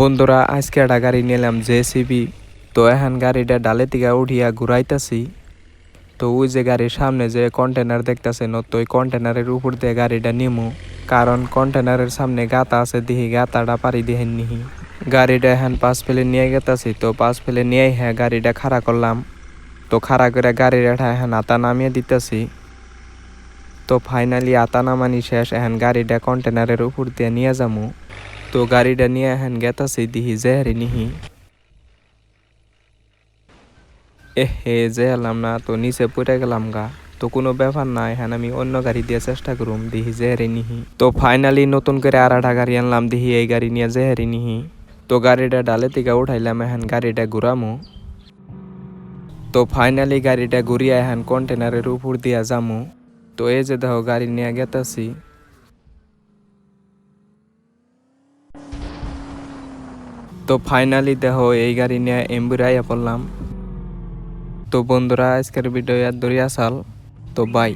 বন্ধুরা, আজকে একটা গাড়ি নিলাম জেসিবি তো এখন গাড়িটা ডালে থেকে উঠিয়া ঘুরাইতাছি। তো ওই যে গাড়ির সামনে যে কন্টেনার দেখতেছেন তো ওই কন্টেনারের উপর দিয়ে গাড়িটা নিমু। কারণ কন্টেনারের সামনে গাতা আছে দিহি গাতাটা পারি দিহেন নিহি গাড়িটা এখন পাঁচ ফেলে নিয়ে গেতাছি, তো পাঁচ ফেলে নিয়ে হ্যাঁ গাড়িটা খাড়া করলাম। তো খাড়া করে গাড়ির এটা এখন আতা নামিয়ে দিতেছি। তো ফাইনালি আতা নামানি শেষ, এখন গাড়িটা কন্টেনারের উপর দিয়ে নিয়ে যামু। তো গাড়িটা নিয়ে এখন গেতাছি দিহি জেহারি নিহি। এ হে যে এলাম না, তো নিচে পড়ে গেলাম গা। তো কোনো ব্যাপার না এখন আমি অন্য গাড়ি দিয়ে চেষ্টা করুম, দিহি জেহারি নিহি। তো ফাইনালি নতুন করে আর একটা গাড়ি আনলাম, দিহি এই গাড়ি নিয়ে জেহারি নিহি। তো গাড়িটা ডালে থেকে উঠাইলাম এখন গাড়িটা ঘুরামু। তো ফাইনালি গাড়িটা ঘুরিয়ে এখন কন্টেনারের উপর দিয়া যামু। তো এই যে দেখো, গাড়ি নিয়ে গেতাছি। তো ফাইনালি দেখো, এই গাড়ি নিয়ে এম্বুরাইয়া পড়লাম। তো বন্ধুরা, আজকের ভিডিও দরিয়া সাল তো বাই